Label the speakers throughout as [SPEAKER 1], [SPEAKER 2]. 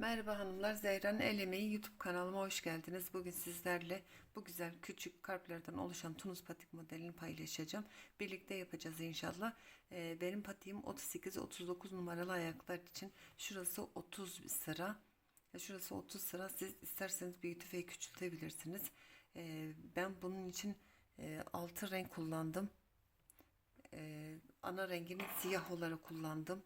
[SPEAKER 1] Merhaba hanımlar, Zehra'nın El YouTube kanalıma hoş geldiniz. Bugün sizlerle bu güzel küçük kalplerden oluşan tunus patik modelini paylaşacağım. Birlikte yapacağız inşallah. Ee, benim patiğim 38-39 numaralı ayaklar için. Şurası 30 sıra. Şurası 30 sıra. Siz isterseniz büyütüp küçültebilirsiniz. Ee, ben bunun için e, 6 renk kullandım. Ee, ana rengini siyah olarak kullandım.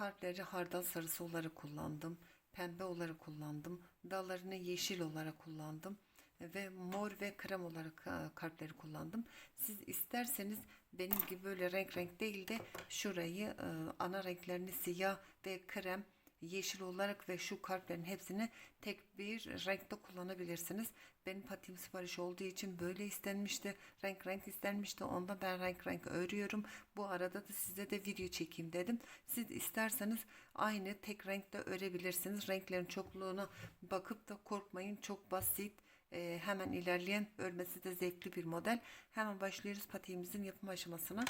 [SPEAKER 1] Kalpleri hardal sarısı olarak kullandım. Pembe olarak kullandım. Dallarını yeşil olarak kullandım. Ve mor ve krem olarak e, kalpleri kullandım. Siz isterseniz benim gibi böyle renk renk değil de şurayı e, ana renklerini siyah ve krem yeşil olarak ve şu kalplerin hepsini tek bir renkte kullanabilirsiniz. Benim patiğim sipariş olduğu için böyle istenmişti. Renk renk istenmişti. Onda ben renk renk örüyorum. Bu arada da size de video çekeyim dedim. Siz isterseniz aynı tek renkte örebilirsiniz. Renklerin çokluğuna bakıp da korkmayın. Çok basit. Ee, hemen ilerleyen örmesi de zevkli bir model. Hemen başlıyoruz patiğimizin yapım aşamasına.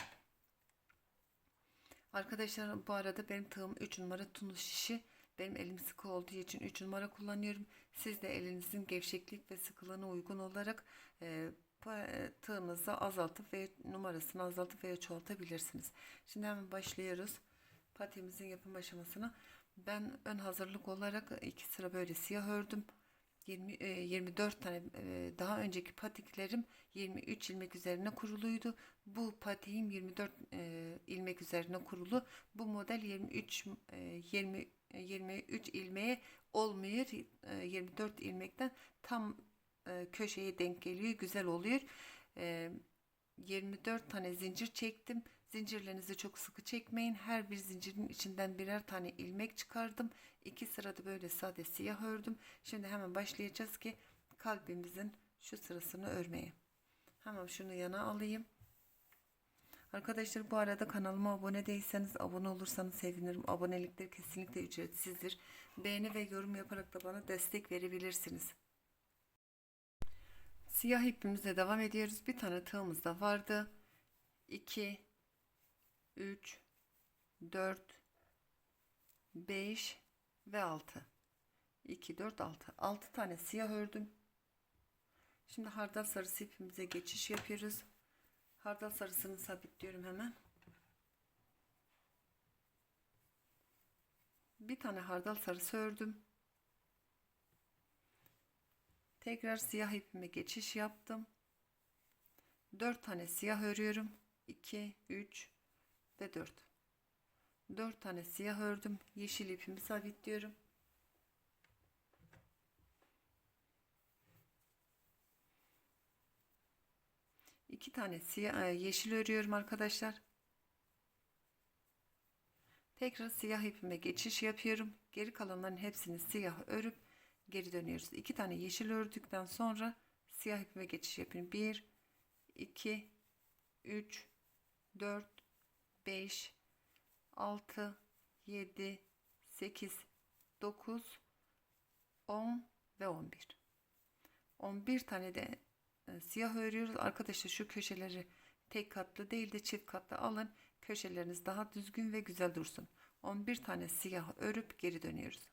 [SPEAKER 1] Arkadaşlar bu arada benim tığım 3 numara tunus şişi. Benim elim sıkı olduğu için 3 numara kullanıyorum. Siz de elinizin gevşeklik ve sıkılığına uygun olarak e, tığınızı azaltıp ve numarasını azaltıp veya çoğaltabilirsiniz. Şimdi hemen başlıyoruz. Patiğimizin yapım aşamasına. Ben ön hazırlık olarak iki sıra böyle siyah ördüm. 20, 24 tane e, daha önceki patiklerim 23 ilmek üzerine kuruluydu. Bu patiğim 24 e, ilmek üzerine kurulu. Bu model 23 20 23 ilmeğe olmuyor. 24 ilmekten tam e, köşeye denk geliyor. Güzel oluyor. 24 tane zincir çektim. Zincirlerinizi çok sıkı çekmeyin. Her bir zincirin içinden birer tane ilmek çıkardım. İki sırada böyle sade siyah ördüm. Şimdi hemen başlayacağız ki kalbimizin şu sırasını örmeye. Hemen şunu yana alayım. Arkadaşlar bu arada kanalıma abone değilseniz abone olursanız sevinirim. Abonelikler kesinlikle ücretsizdir. Beğeni ve yorum yaparak da bana destek verebilirsiniz. Siyah ipimizle devam ediyoruz. Bir tane tığımız da vardı. 2 3 4 5 ve 6 2 4 6 6 tane siyah ördüm. Şimdi hardal sarısı ipimize geçiş yapıyoruz. Hardal sarısını sabitliyorum hemen. Bir tane hardal sarısı ördüm. Tekrar siyah ipime geçiş yaptım. 4 tane siyah örüyorum. 2, 3 ve 4. 4 tane siyah ördüm. Yeşil ipimi sabitliyorum. İki tane siyah, e, yeşil örüyorum arkadaşlar. Tekrar siyah ipime geçiş yapıyorum. Geri kalanların hepsini siyah örüp geri dönüyoruz. İki tane yeşil ördükten sonra siyah ipime geçiş yapıyorum. 1 2 3 4 5 6 7 8 9 10 ve 11 11 tane de e, siyah örüyoruz. Arkadaşlar şu köşeleri tek katlı değil de çift katlı alın. Köşeleriniz daha düzgün ve güzel dursun. 11 tane siyah örüp geri dönüyoruz.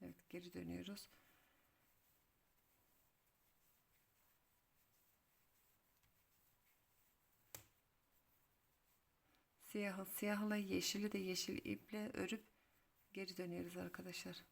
[SPEAKER 1] Evet geri dönüyoruz. Siyahı siyahla yeşili de yeşil iple örüp geri dönüyoruz arkadaşlar.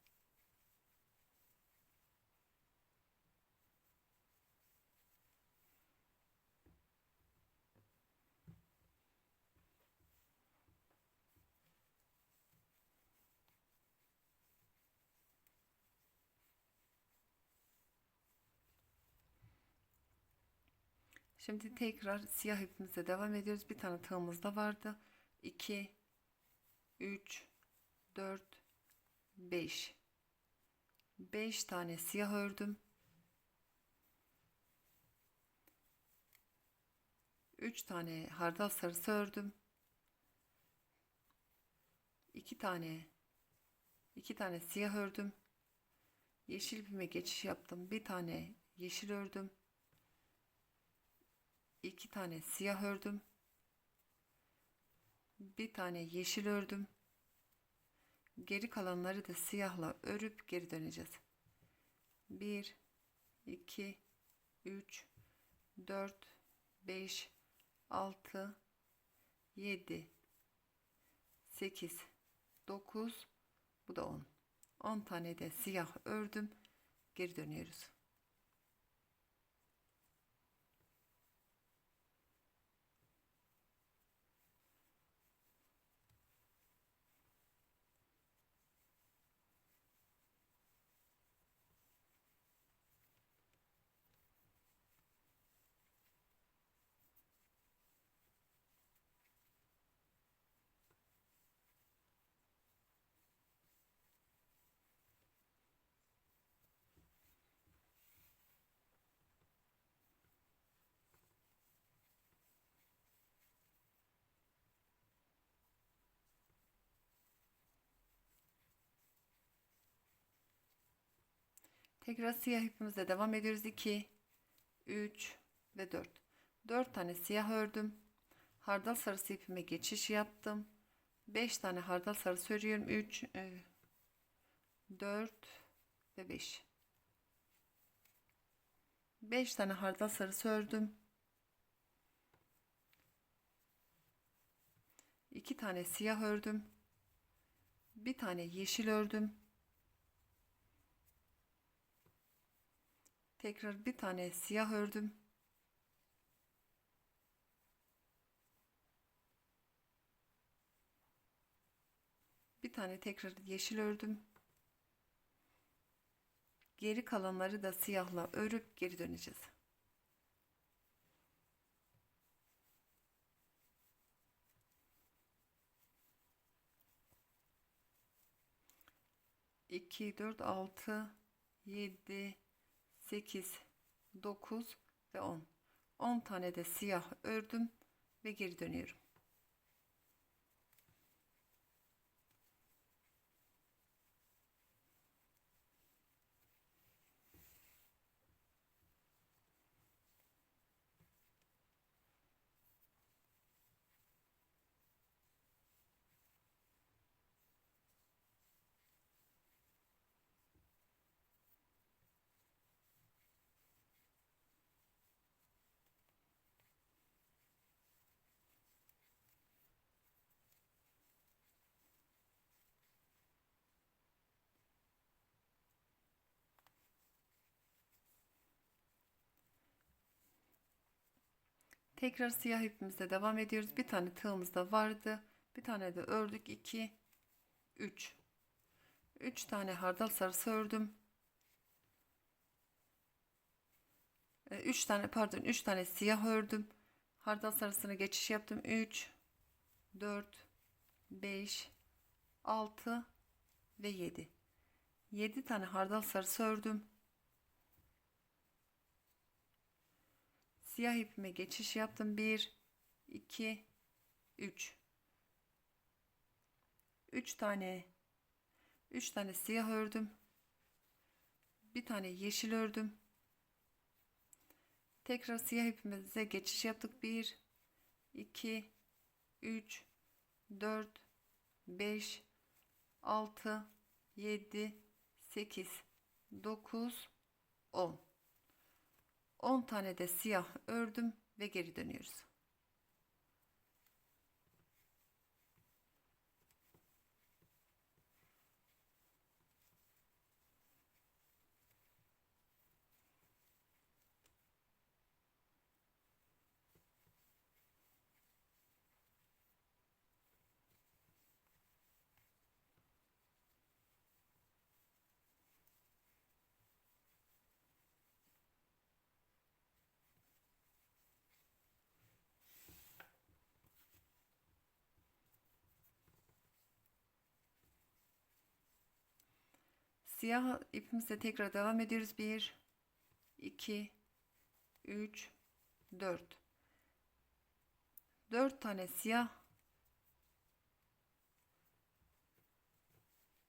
[SPEAKER 1] Şimdi tekrar siyah ipimize devam ediyoruz. Bir tane tığımız da vardı. 2 3 4 5 5 tane siyah ördüm. 3 tane hardal sarısı ördüm. 2 tane 2 tane siyah ördüm. Yeşil ipime geçiş yaptım. Bir tane yeşil ördüm. 2 tane siyah ördüm. Bir tane yeşil ördüm. Geri kalanları da siyahla örüp geri döneceğiz. 1 2 3 4 5 6 7 8 9 bu da 10 10 tane de siyah ördüm geri dönüyoruz Tekrar siyah ipimizle devam ediyoruz. 2, 3 ve 4. 4 tane siyah ördüm. Hardal sarısı ipime geçiş yaptım. 5 tane hardal sarısı örüyorum. 3, 4 ve 5. 5 tane hardal sarısı ördüm. 2 tane siyah ördüm. Bir tane yeşil ördüm. Tekrar bir tane siyah ördüm. Bir tane tekrar yeşil ördüm. Geri kalanları da siyahla örüp geri döneceğiz. İki, dört, altı, yedi, 8, 9 ve 10. 10 tane de siyah ördüm ve geri dönüyorum. Tekrar siyah ipimizle devam ediyoruz. Bir tane tığımız da vardı. Bir tane de ördük. 2 3 3 tane hardal sarısı ördüm. 3 tane pardon 3 tane siyah ördüm. Hardal sarısına geçiş yaptım. 3 4 5 6 ve 7. 7 tane hardal sarısı ördüm. Siyah ipime geçiş yaptım. 1 2 3 3 tane 3 tane siyah ördüm. Bir tane yeşil ördüm. Tekrar siyah ipimize geçiş yaptık. 1 2 3 4 5 6 7 8 9 10 10 tane de siyah ördüm ve geri dönüyoruz. Siyah ipimizle tekrar devam ediyoruz. 1 2 3 4 4 tane siyah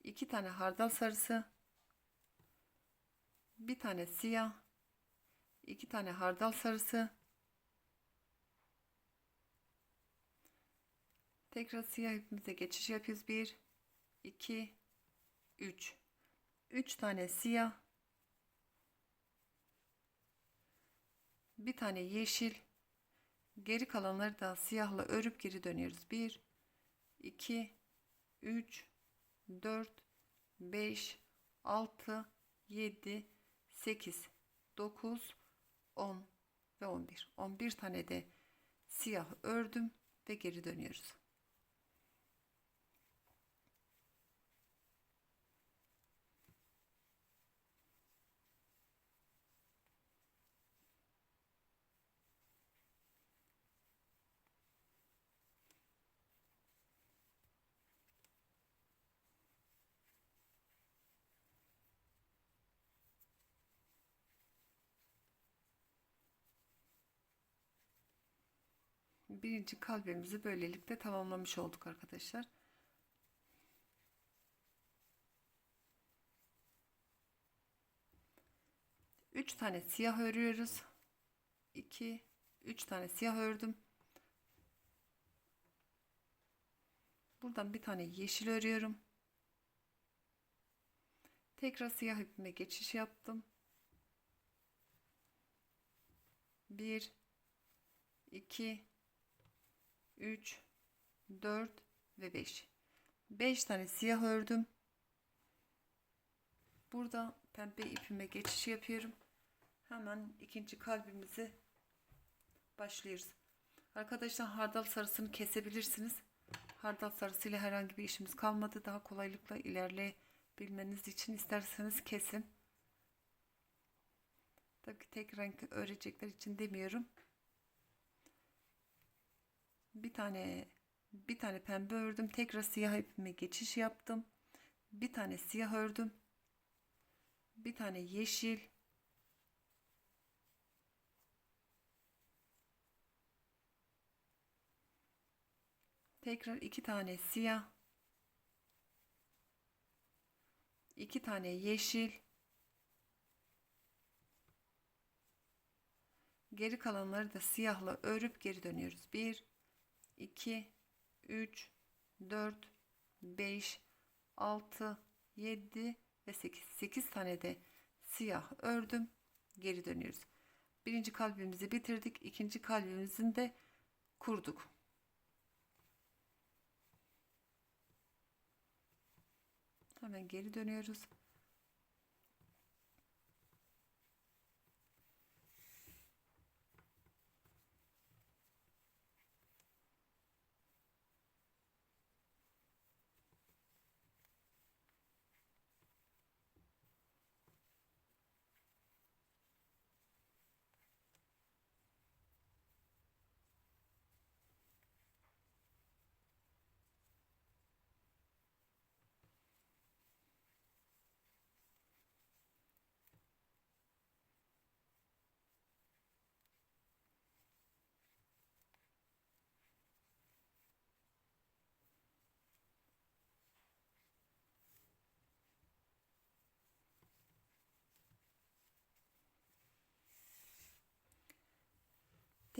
[SPEAKER 1] 2 tane hardal sarısı bir tane siyah 2 tane hardal sarısı Tekrar siyah ipimize geçiş yapıyoruz. 1 2 3 3 tane siyah. Bir tane yeşil. Geri kalanları da siyahla örüp geri dönüyoruz. 1 2 3 4 5 6 7 8 9 10 ve 11 11 tane de siyah ördüm ve geri dönüyoruz birinci kalbimizi böylelikle tamamlamış olduk arkadaşlar. Üç tane siyah örüyoruz. 2 3 tane siyah ördüm. Buradan bir tane yeşil örüyorum. Tekrar siyah ipime geçiş yaptım. 1 2 3 4 ve 5 5 tane siyah ördüm. Burada pembe ipime geçiş yapıyorum. Hemen ikinci kalbimizi başlıyoruz. Arkadaşlar hardal sarısını kesebilirsiniz. Hardal sarısıyla herhangi bir işimiz kalmadı. Daha kolaylıkla ilerleyebilmeniz için isterseniz kesin. Tabii ki tek renk örecekler için demiyorum bir tane bir tane pembe ördüm tekrar siyah ipime geçiş yaptım. Bir tane siyah ördüm bir tane yeşil. Tekrar iki tane siyah iki tane yeşil. Geri kalanları da siyahla örüp geri dönüyoruz. Bir 2 3 4 5 6 7 ve 8 8 tane de siyah ördüm. Geri dönüyoruz. Birinci kalbimizi bitirdik. İkinci kalbimizin de kurduk. Hemen geri dönüyoruz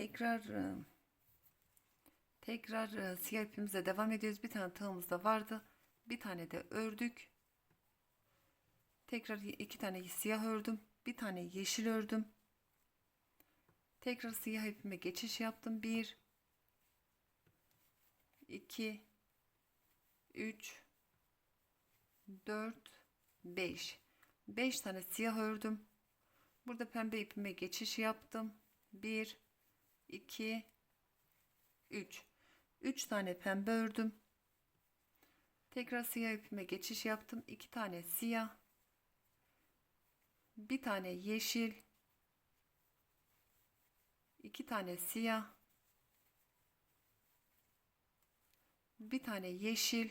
[SPEAKER 1] Tekrar e, tekrar e, siyah ipimize devam ediyoruz. Bir tane tığımız da vardı. Bir tane de ördük. Tekrar iki tane siyah ördüm. Bir tane yeşil ördüm. Tekrar siyah ipime geçiş yaptım. 1 2 3 4 5 5 tane siyah ördüm. Burada pembe ipime geçiş yaptım. 1 2 3 3 tane pembe ördüm. Tekrar siyah ipime geçiş yaptım. 2 tane siyah. Bir tane yeşil. 2 tane siyah. Bir tane yeşil.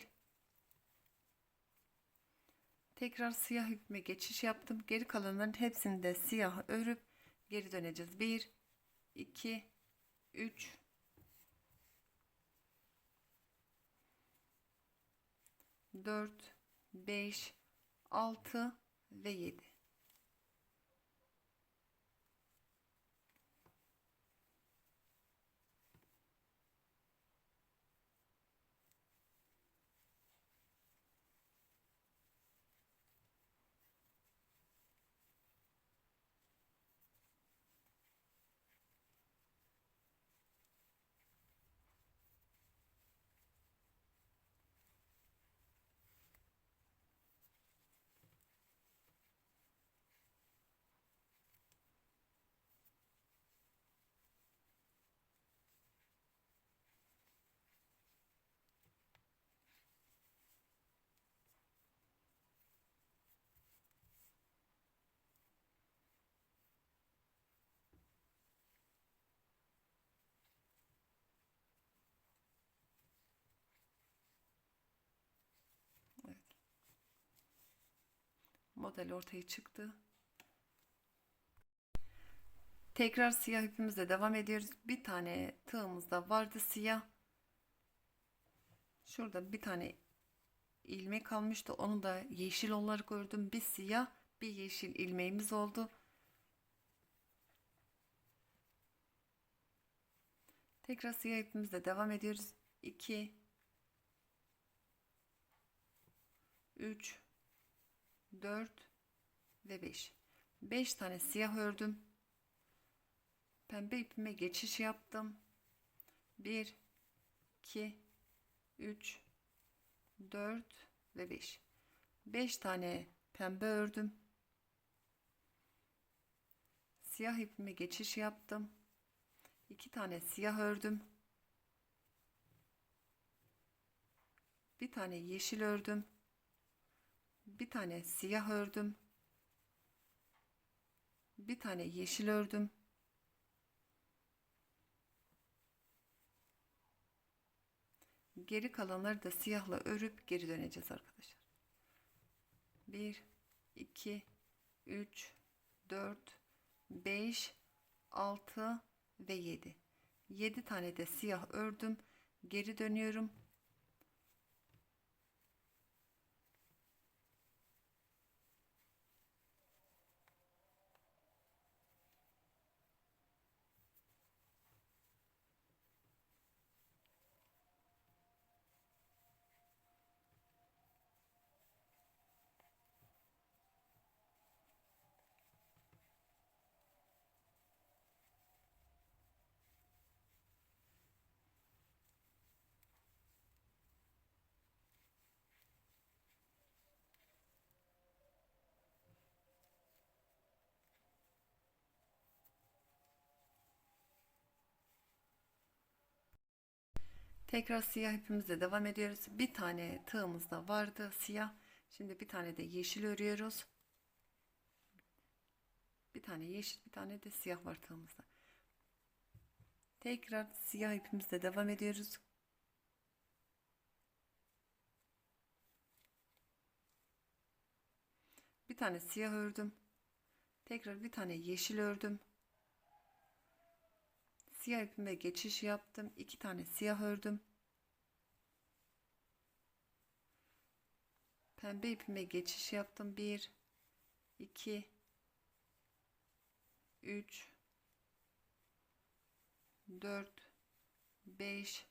[SPEAKER 1] Tekrar siyah ipime geçiş yaptım. Geri kalanların hepsini de siyah örüp geri döneceğiz. 1 2 3 4 5 6 ve 7 Model ortaya çıktı. Tekrar siyah ipimizle devam ediyoruz. Bir tane tığımızda vardı siyah. Şurada bir tane ilmek kalmıştı. Onu da yeşil olarak ördüm. Bir siyah, bir yeşil ilmeğimiz oldu. Tekrar siyah ipimizle devam ediyoruz. 2 3 4 ve 5. 5 tane siyah ördüm. Pembe ipime geçiş yaptım. 1 2 3 4 ve 5. 5 tane pembe ördüm. Siyah ipime geçiş yaptım. 2 tane siyah ördüm. Bir tane yeşil ördüm. Bir tane siyah ördüm. Bir tane yeşil ördüm. Geri kalanları da siyahla örüp geri döneceğiz arkadaşlar. 1 2 3 4 5 6 ve 7. 7 tane de siyah ördüm. Geri dönüyorum. Tekrar siyah ipimizle devam ediyoruz. Bir tane tığımızda vardı siyah. Şimdi bir tane de yeşil örüyoruz. Bir tane yeşil, bir tane de siyah var tığımızda. Tekrar siyah ipimizle devam ediyoruz. Bir tane siyah ördüm. Tekrar bir tane yeşil ördüm. Siyah ipime geçiş yaptım. iki tane siyah ördüm. Pembe ipime geçiş yaptım. 1 2 3 4 5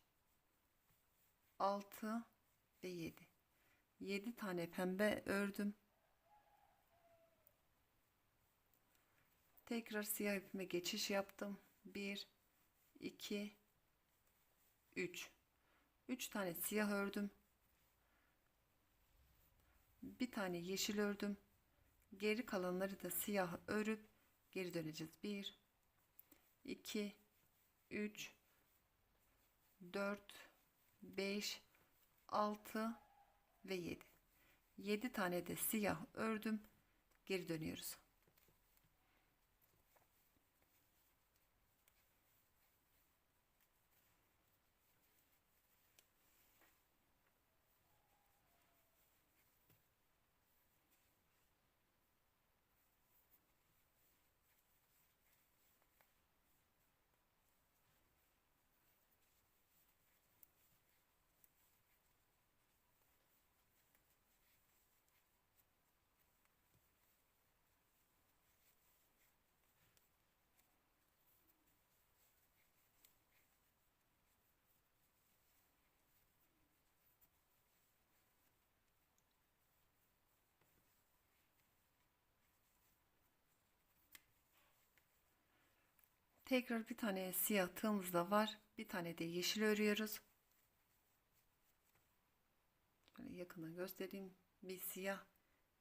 [SPEAKER 1] 6 ve 7 7 tane pembe ördüm tekrar siyah ipime geçiş yaptım 1 2 3 3 tane siyah ördüm. Bir tane yeşil ördüm. Geri kalanları da siyah örüp geri döneceğiz. 1 2 3 4 5 6 ve 7 7 tane de siyah ördüm. Geri dönüyoruz Tekrar bir tane siyah tığımız da var. Bir tane de yeşil örüyoruz. Şöyle yakından göstereyim. Bir siyah,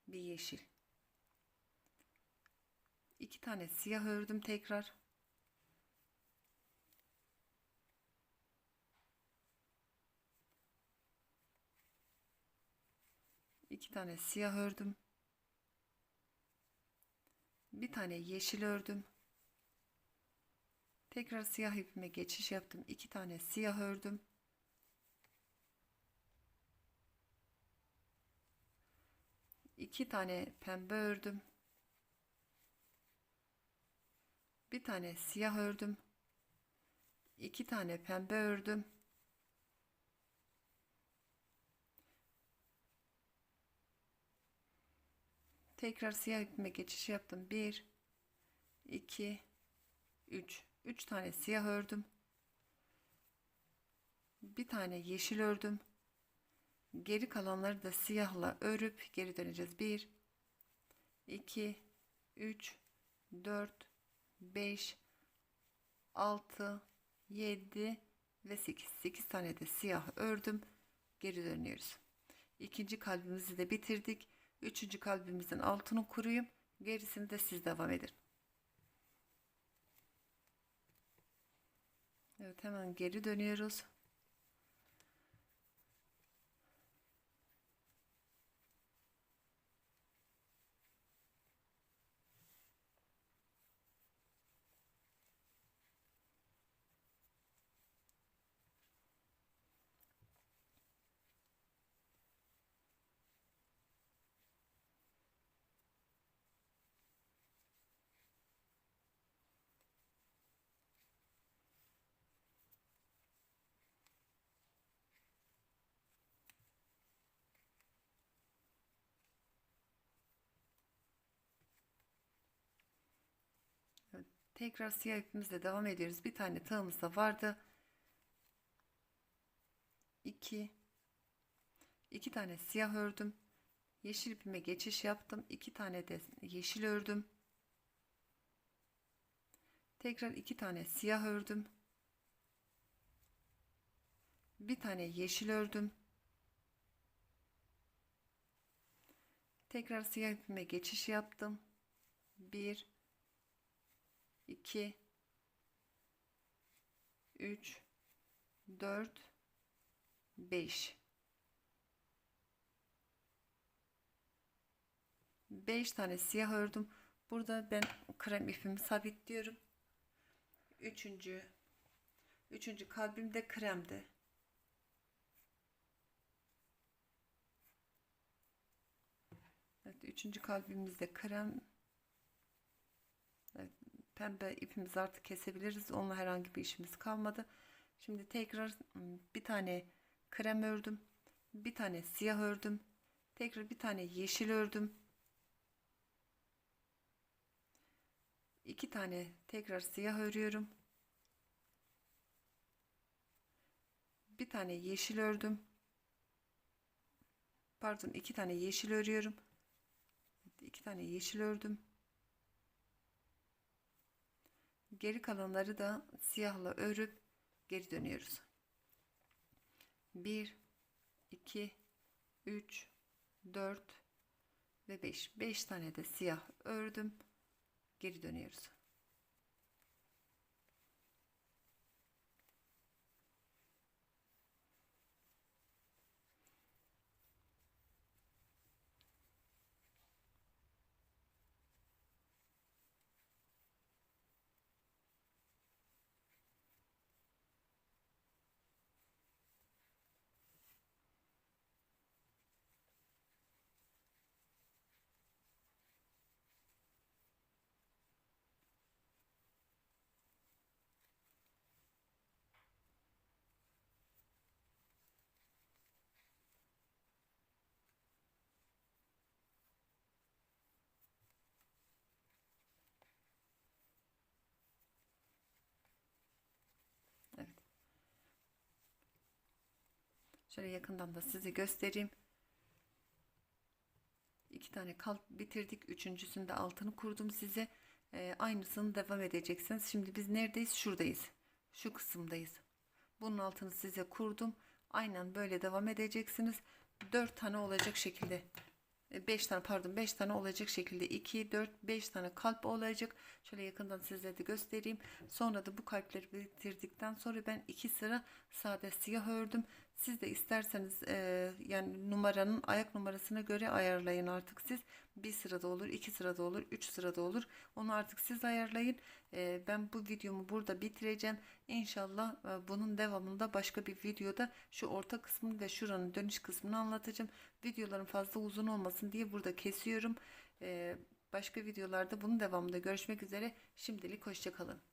[SPEAKER 1] bir yeşil. İki tane siyah ördüm tekrar. İki tane siyah ördüm. Bir tane yeşil ördüm. Tekrar siyah ipime geçiş yaptım. iki tane siyah ördüm. iki tane pembe ördüm. Bir tane siyah ördüm. iki tane pembe ördüm. Tekrar siyah ipime geçiş yaptım. 1 2 3 3 tane siyah ördüm. Bir tane yeşil ördüm. Geri kalanları da siyahla örüp geri döneceğiz. 1 2 3 4 5 6 7 ve 8 8 tane de siyah ördüm. Geri dönüyoruz. İkinci kalbimizi de bitirdik. Üçüncü kalbimizin altını kuruyum. Gerisini de siz devam edin. Evet hemen geri dönüyoruz. Tekrar siyah ipimizle devam ediyoruz. Bir tane tığımız da vardı. 2 2 tane siyah ördüm. Yeşil ipime geçiş yaptım. 2 tane de yeşil ördüm. Tekrar 2 tane siyah ördüm. Bir tane yeşil ördüm. Tekrar siyah ipime geçiş yaptım. 1 2 3 4 5 5 tane siyah ördüm. Burada ben krem ipimi sabitliyorum. Üçüncü üçüncü kalbim de kremdi. Evet, üçüncü kalbimizde krem. Pembe ipimizi artık kesebiliriz. Onunla herhangi bir işimiz kalmadı. Şimdi tekrar bir tane krem ördüm. Bir tane siyah ördüm. Tekrar bir tane yeşil ördüm. iki tane tekrar siyah örüyorum. Bir tane yeşil ördüm. Pardon, iki tane yeşil örüyorum. iki tane yeşil ördüm. Geri kalanları da siyahla örüp geri dönüyoruz. 1 2 3 4 ve 5 5 tane de siyah ördüm. Geri dönüyoruz Şöyle yakından da sizi göstereyim. İki tane kalp bitirdik. Üçüncüsünde altını kurdum size. Ee, aynısını devam edeceksiniz. Şimdi biz neredeyiz? Şuradayız. Şu kısımdayız. Bunun altını size kurdum. Aynen böyle devam edeceksiniz. Dört tane olacak şekilde 5 tane pardon 5 tane olacak şekilde 2 4 5 tane kalp olacak. Şöyle yakından size de göstereyim. Sonra da bu kalpleri bitirdikten sonra ben iki sıra sade siyah ördüm. Siz de isterseniz e, yani numaranın ayak numarasına göre ayarlayın artık siz. Bir sırada olur, iki sırada olur, üç sırada olur. Onu artık siz ayarlayın. E, ben bu videomu burada bitireceğim. İnşallah e, bunun devamında başka bir videoda şu orta kısmını ve şuranın dönüş kısmını anlatacağım. Videoların fazla uzun olmasın diye burada kesiyorum. E, başka videolarda bunun devamında görüşmek üzere. Şimdilik hoşçakalın.